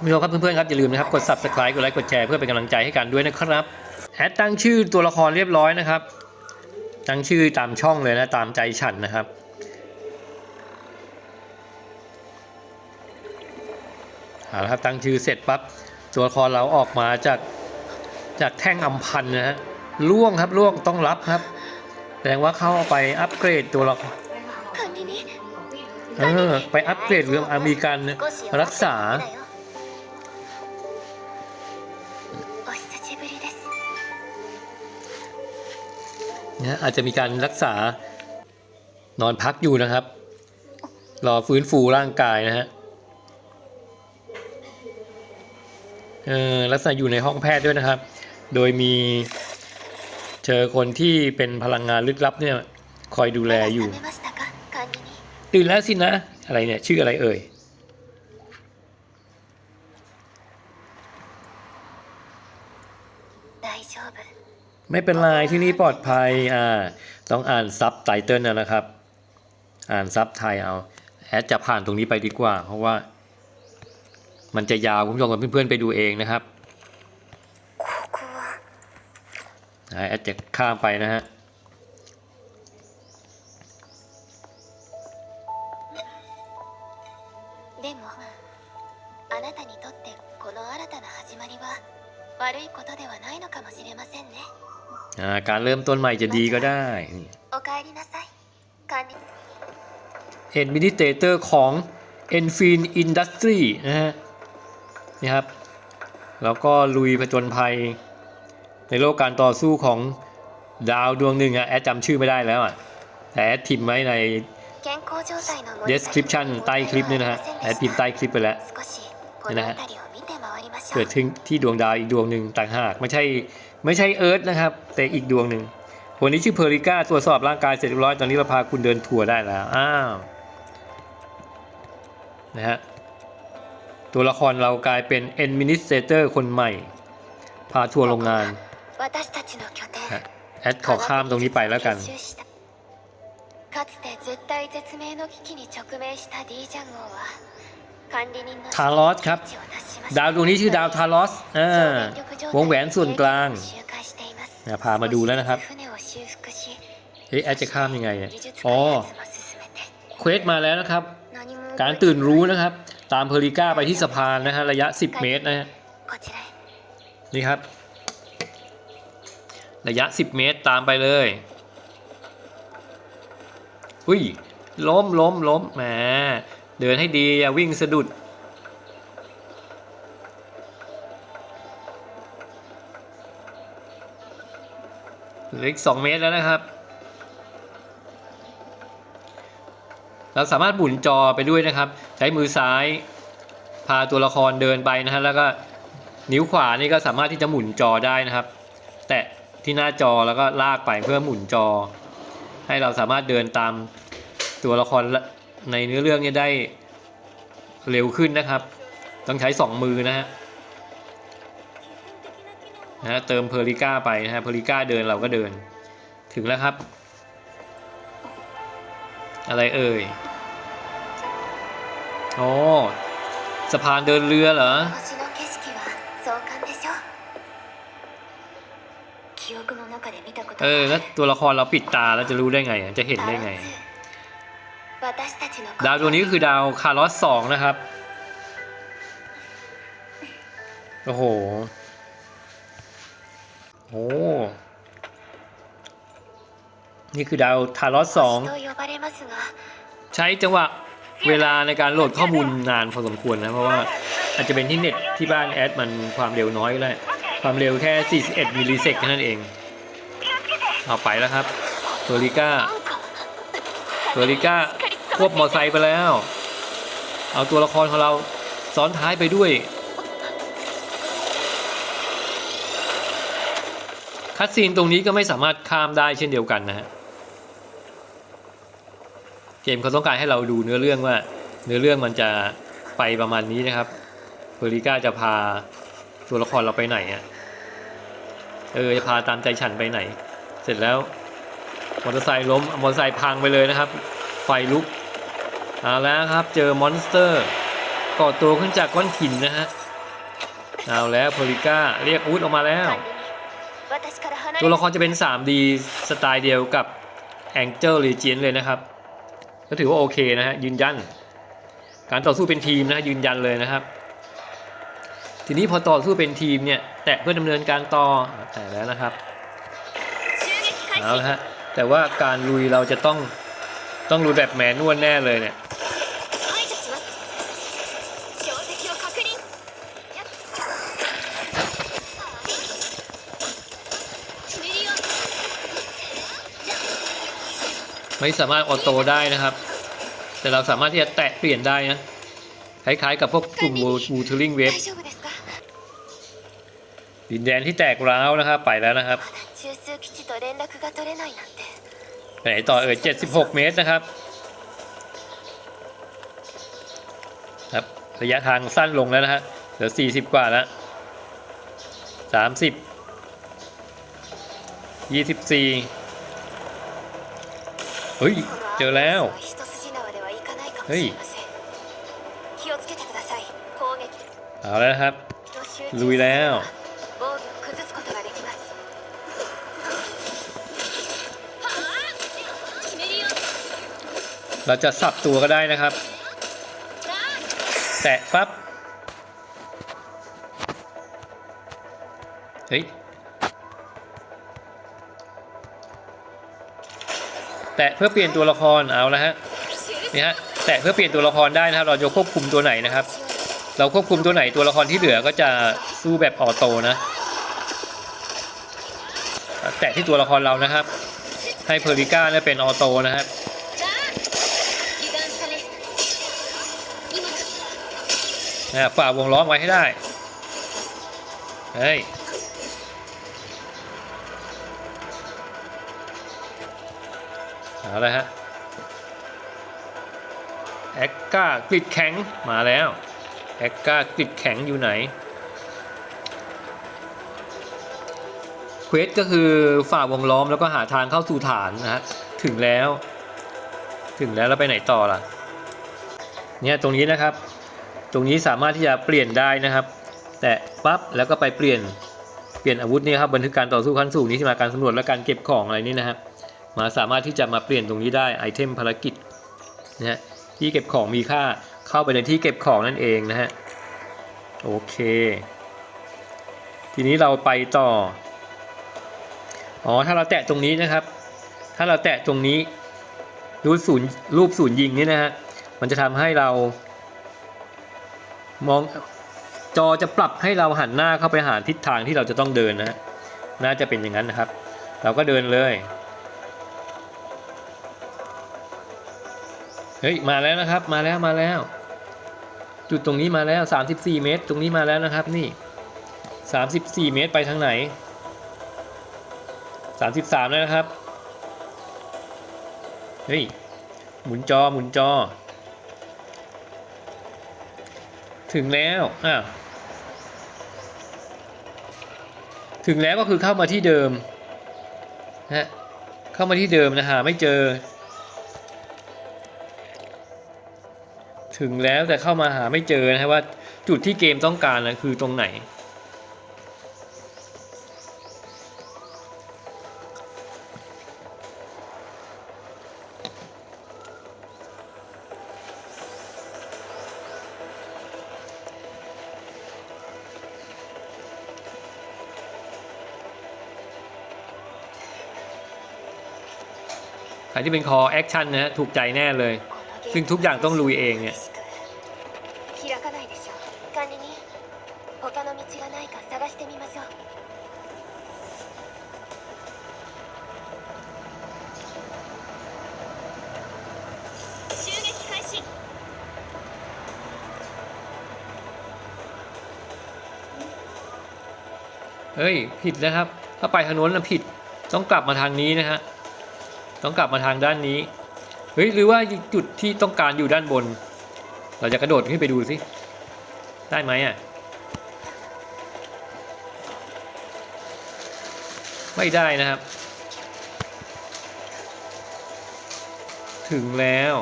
คุณผู้ชมครับเพื่อนๆครับอย่าลืมนะครับกด subscribe กดไลค์กดแชร์เพื่อเป็นกำลังใจให้กันด้วยนะครับแอดตั้งชื่อตัวละครเรียบร้อยนะครับ ตั้งชื่อตามช่องเลยนะตามใจฉันนะครับเอาละครับตั้งชื่อเสร็จปั๊บตัวละครเราออกมาจากจากแท่งอัมพันนะฮะล่วงครับล่วงต้องรับครับแสดงว่าเข้าไปอัปเกรดตัวละครเออไปอัปเกรดเรือมีการรักษา นะอาจจะมีการรักษานอนพักอยู่นะครับ รอฟื้นฟูร่างกายนะฮะรักษาอยู่ในห้องแพทย์ด้วยนะครับ โดยมีเจอคนที่เป็นพลังงานลึกลับเนี่ยคอยดูแลอยู่ ตื่นแล้วสินะ อะไรเนี่ยชื่ออะไรเอ่ย ไม่เป็นไรที่นี่ปลอดภัย อ่า ต้องอ่านซับไตเติลนะครับ อ่านซับไทยเอา แอดจะผ่านตรงนี้ไปดีกว่า เพราะว่า มันจะยาวคุณผู้ชมกับเพื่อนๆไปดูเองนะครับ ここは อ่าแอดจะข้ามไปนะฮะ でもあなたにとってこの新たな始まりは悪いことではないのかもしれませんね อ่า การเริ่มต้นใหม่จะดีก็ได้ Administrator ของ Enfin Industry นะฮะนี่ครับ แล้วก็ลุยผจญภัย ในโลกการต่อสู้ของดาวดวงหนึ่งอะแอดจำชื่อไม่ได้แล้วอะแต่แอดพิมไว้ใน description ใต้คลิปนี่นะฮะแอดพิมใต้คลิปไปแล้วนี่นะฮะเกิดขึ้นที่ดวงดาวอีกดวงหนึ่งต่างหากไม่ใช่ ไม่ใช่เอิร์ธนะครับ แต่อีกดวงหนึ่งคนนี้ชื่อเพอริก้าตรวจสอบร่างกายเสร็จเรียบร้อย ตอนนี้เราพาคุณเดินทัวร์ได้แล้ว อ้าว นะฮะ ตัวละครเรากลายเป็น Administrator คนใหม่ พาทัวร์โรงงาน 私たちの拠点 แอดขอข้ามตรงนี้ไปแล้วกัน かつて絶対絶命の危機に直面した D ジャン号は ทารอสครับ ดาวดวงนี้ชื่อดาวทารอสวงแหวนส่วนกลางพามาดูแล้วนะครับเฮ้ยแอดจะข้ามยังไงอ๋อเควสมาแล้วนะครับ การตื่นรู้นะครับ ตามเพลิก้าไปที่สะพานนะฮะระยะ 10 เมตรนะฮะนี่ครับ ระยะ 10 เมตรตามไปเลยอุ้ยล้มล้มล้มแหม เดินให้ดีอย่าวิ่งสะดุด เหลืออีก 2 เมตรแล้วนะครับ เราสามารถหมุนจอไปด้วยนะครับ ใช้มือซ้าย พาตัวละครเดินไปนะฮะแล้วก็นิ้วขวานี่ก็สามารถที่จะหมุนจอได้นะครับ แตะที่หน้าจอแล้วก็ลากไปเพื่อหมุนจอ ให้เราสามารถเดินตามตัวละคร ในเนื้อเรื่องจะได้เร็วขึ้นนะครับ ต้องใช้ 2 มือนะฮะนะะเติมเพอริก้าไปนะฮะเพอริก้าเดินเราก็เดิน ถึงแล้วครับ อะไรเอ่ยโอ้สะพานเดินเรือเหรอเออแล้วตัวละครเราปิดตาแล้วจะรู้ได้ไง จะเห็นได้ไง ดาวดวงนี้ก็คือดาวคาร์ลอสสองนะครับ โอ้โห โอ้นี่คือดาวทาร์อสสองใช้จังหวะเวลาในการโหลดข้อมูลนานพอสมควรนะ เพราะว่าอาจจะเป็นที่เน็ตที่บ้านแอดมันความเร็วน้อยก็ได้ความเร็วแค่ 41 มิลลิเซกนั่นเอง เอาไปแล้วครับตัวริก้าตัวริก้า ควบมอไซค์ไปแล้ว เอาตัวละครของเราซ้อนท้ายไปด้วยคัดซีนตรงนี้ก็ไม่สามารถข้ามได้เช่นเดียวกันนะฮะเกมเขาต้องการให้เราดูเนื้อเรื่องว่า เนื้อเรื่องมันจะไปประมาณนี้นะครับเฟอริก้าจะพาตัวละครเราไปไหนอะเออจะพาตามใจฉันไปไหน เสร็จแล้วมอเตอร์ไซค์ล้มมอเตอร์ไซค์พังไปเลยนะครับ ไฟลุก เอาแล้วครับเจอมอนสเตอร์ก่อตัวขึ้นจากก้อนหินนะฮะเอาแล้วโพลิก้าเรียกอาวุธออกมาแล้ว ตัวละครจะเป็น 3D สไตล์เดียวกับ Angel Legion เลยนะครับ ก็ถือว่าโอเคนะฮะยืนยัน การต่อสู้เป็นทีมนะยืนยันเลยนะครับ ทีนี้พอต่อสู้เป็นทีมเนี่ยแตะเพื่อดำเนินการต่อแตะแล้วนะครับเอาละฮะแต่ว่าการลุยเราจะต้อง ต้องรู้แบบแมนนวลแน่เลยเนี่ยไม่สามารถออโต้ได้นะครับ แต่เราสามารถที่จะแตะเปลี่ยนได้นะ คล้ายๆกับพวกกลุ่มวูทูลิงเวฟดินแดนที่แตกร้าวนะครับ ไปแล้วนะครับ ไหนต่อเอ่ย76 เมตรนะครับครับระยะทางสั้นลงแล้วนะฮะเหลือ 40 กว่าแล้ว 30 24เฮ้ย เจอแล้ว เฮ้ยเอาแล้วครับ ลุยแล้ว เราจะสับตัวก็ได้นะครับ แตะปั๊บเฮ้ยแตะเพื่อเปลี่ยนตัวละครเอาละฮะนี่ฮะแตะเพื่อเปลี่ยนตัวละครได้นะครับ เราจะควบคุมตัวไหนนะครับ เราควบคุมตัวไหนตัวละครที่เหลือก็จะสู้แบบออโต้นะ แตะที่ตัวละครเรานะครับ ให้เพอริก้าเนี่ยเป็นออโต้นะครับ นะฝ่าวงล้อมไว้ให้ได้เฮ้ยเอาเลยฮะแอคก้ากริดแข็งมาแล้วแอคก้ากริดแข็งอยู่ไหนเควสก็คือฝ่าวงล้อมแล้วก็หาทางเข้าสู่ฐานนะฮะถึงแล้ว ถึงแล้วแล้วไปไหนต่อล่ะเนี่ยตรงนี้นะครับ ตรงนี้สามารถที่จะเปลี่ยนได้นะครับ แต่ปั๊บแล้วก็ไปเปลี่ยนเปลี่ยนอาวุธนี่ครับบันทึกการต่อสู้ขั้นสูงนี้ที่มาการสำรวจและการเก็บของอะไรนี่นะครับมาสามารถที่จะมาเปลี่ยนตรงนี้ได้ไอเทมภารกิจนะฮะที่เก็บของมีค่าเข้าไปในที่เก็บของนั่นเองนะฮะโอเค ทีนี้เราไปต่ออ๋อถ้าเราแตะตรงนี้นะครับ ถ้าเราแตะตรงนี้รูปศูนย์รูปศูนย์ยิงนี่นะฮะมันจะทำให้เรา มองจอจะปรับให้เราหันหน้าเข้าไปหาทิศทางที่เราจะต้องเดินนะฮะน่าจะเป็นอย่างนั้นนะครับ เราก็เดินเลยเฮ้ยมาแล้วนะครับมาแล้วมาแล้ว จุดตรงนี้มาแล้ว 34 เมตร ตรงนี้มาแล้วนะครับนี่ 34 เมตรไปทางไหน 33แล้วนะครับเฮ้ยหมุนจอหมุนจอ ถึงแล้วอ้าวถึงแล้วก็คือเข้ามาที่เดิมนะฮะเข้ามาที่เดิมนะหาไม่เจอ ถึงแล้วแต่เข้ามาหาไม่เจอนะฮะว่าจุดที่เกมต้องการนะคือตรงไหน ใครที่เป็นคอแอคชั่นนะฮะถูกใจแน่เลย ซึ่งทุกอย่างต้องลุยเองเนี่ยเฮ้ย ผิดนะครับ ถ้าไปทางโน้นนะผิดต้องกลับมาทางนี้นะฮะ ต้องกลับมาทางด้านนี้เฮ้ยหรือว่าจุดที่ต้องการอยู่ด้านบน เราจะกระโดดขึ้นไปดูสิได้ไหมอะไม่ได้นะครับ ถึงแล้ว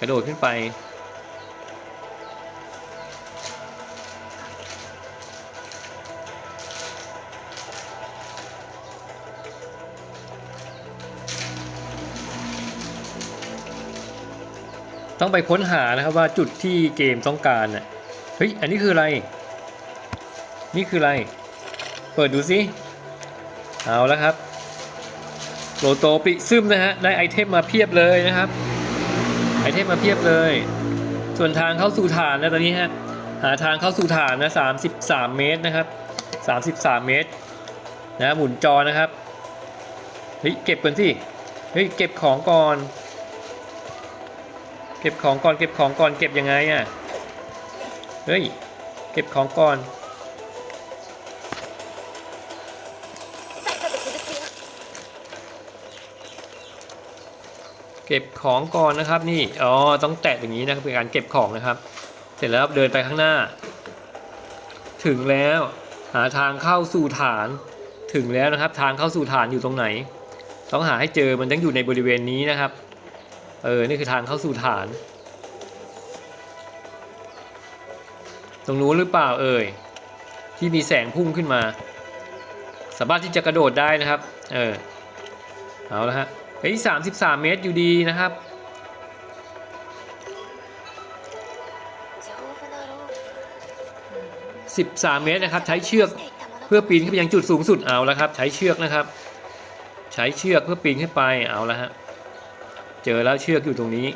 กระโดดขึ้นไป ต้องไปค้นหานะครับว่าจุดที่เกมต้องการน่ะเฮ้ยอันนี้คืออะไร นี่คืออะไร เปิดดูสิเอาแล้วครับโลโตปิซึมนะฮะได้ไอเทมมาเพียบเลยนะครับ ไอเทมมาเพียบเลย ส่วนทางเข้าสู่ฐานนะตอนนี้ฮะหาทางเข้าสู่ฐานนะ33เมตรนะครับ33เมตรนะหมุนจอนะครับเฮ้ยเก็บก่อนสิเฮ้ยเก็บของก่อน เก็บของก่อนเก็บของก่อนเก็บยังไงอะ เฮ้ย เก็บของก่อน เก็บของก่อนนะครับนี่ อ๋อ ต้องแตะอย่างนี้นะเป็นการเก็บของนะครับ เสร็จแล้วเดินไปข้างหน้า ถึงแล้วหาทางเข้าสู่ฐาน ถึงแล้วนะครับ ทางเข้าสู่ฐานอยู่ตรงไหน ต้องหาให้เจอมันต้องอยู่ในบริเวณนี้นะครับ เออ นี่คือทางเข้าสู่ฐาน ตรงนู้นหรือเปล่าเอ่ย ที่มีแสงพุ่งขึ้นมา สามารถที่จะกระโดดได้นะครับ เออ เอาละฮะเฮ้ยสามสิบสามเมตรอยู่ดีนะครับสิบสามเมตรนะครับ ใช้เชือกเพื่อปีนขึ้นไปยังจุดสูงสุดเอาแล้วครับ ใช้เชือกนะครับ ใช้เชือกเพื่อปีนขึ้นไปเอาแล้วฮะ เจอแล้วเชือกอยู่ตรงนี้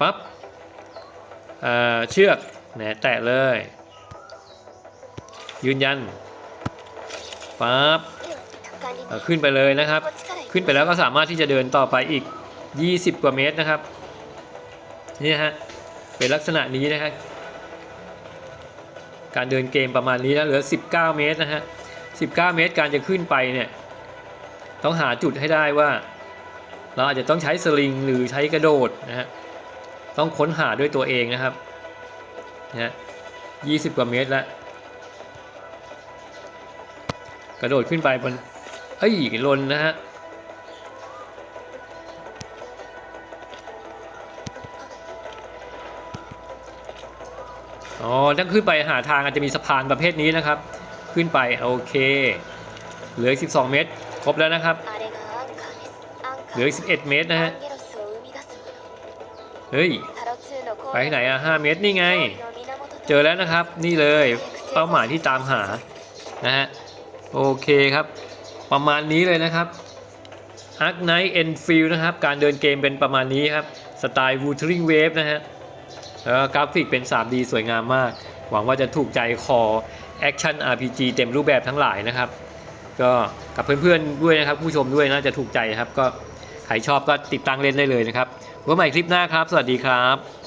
ปั๊บเชือกนะแตะเลย ยืนยันปั๊บขึ้นไปเลยนะครับ ขึ้นไปแล้วก็สามารถที่จะเดินต่อไปอีก 20 กว่าเมตรนะครับนี่ฮะเป็นลักษณะนี้นะฮะการเดินเกมประมาณนี้นะเหลือ 19 เมตรนะฮะ19 เมตรการจะขึ้นไปเนี่ยต้องหาจุดให้ได้ว่า เราอาจจะต้องใช้สลิงหรือใช้กระโดดนะฮะต้องค้นหาด้วยตัวเองนะครับนะฮะ20กว่าเมตรแล้วกระโดดขึ้นไปบนเอ้ยลนนะฮะอ๋อถ้าขึ้นไปหาทางอาจจะมีสะพานประเภทนี้นะครับ ขึ้นไปโอเค เหลือ 12 เมตร ครบแล้วนะครับ เหลืออีก11 เมตรนะฮะ เฮ้ย ไปที่ไหนอะ5เมตรนี่ไง เจอแล้วนะครับ นี่เลยเป้าหมายที่ตามหา นะฮะ โอเคครับ ประมาณนี้เลยนะครับอาร์คไนท์เอ็นฟิลนะครับ การเดินเกมเป็นประมาณนี้ครับ สไตล์วูทริงเวฟนะฮะแล้วกราฟิกเป็น 3D สวยงามมาก หวังว่าจะถูกใจคอแอคชั่น RPG เต็มรูปแบบทั้งหลายนะครับ ก็กับเพื่อนๆด้วยนะครับ ผู้ชมด้วยน่าจะถูกใจครับก็ ใครชอบก็ติดตั้งเล่นได้เลยนะครับพบกันใหม่คลิปหน้าครับ สวัสดีครับ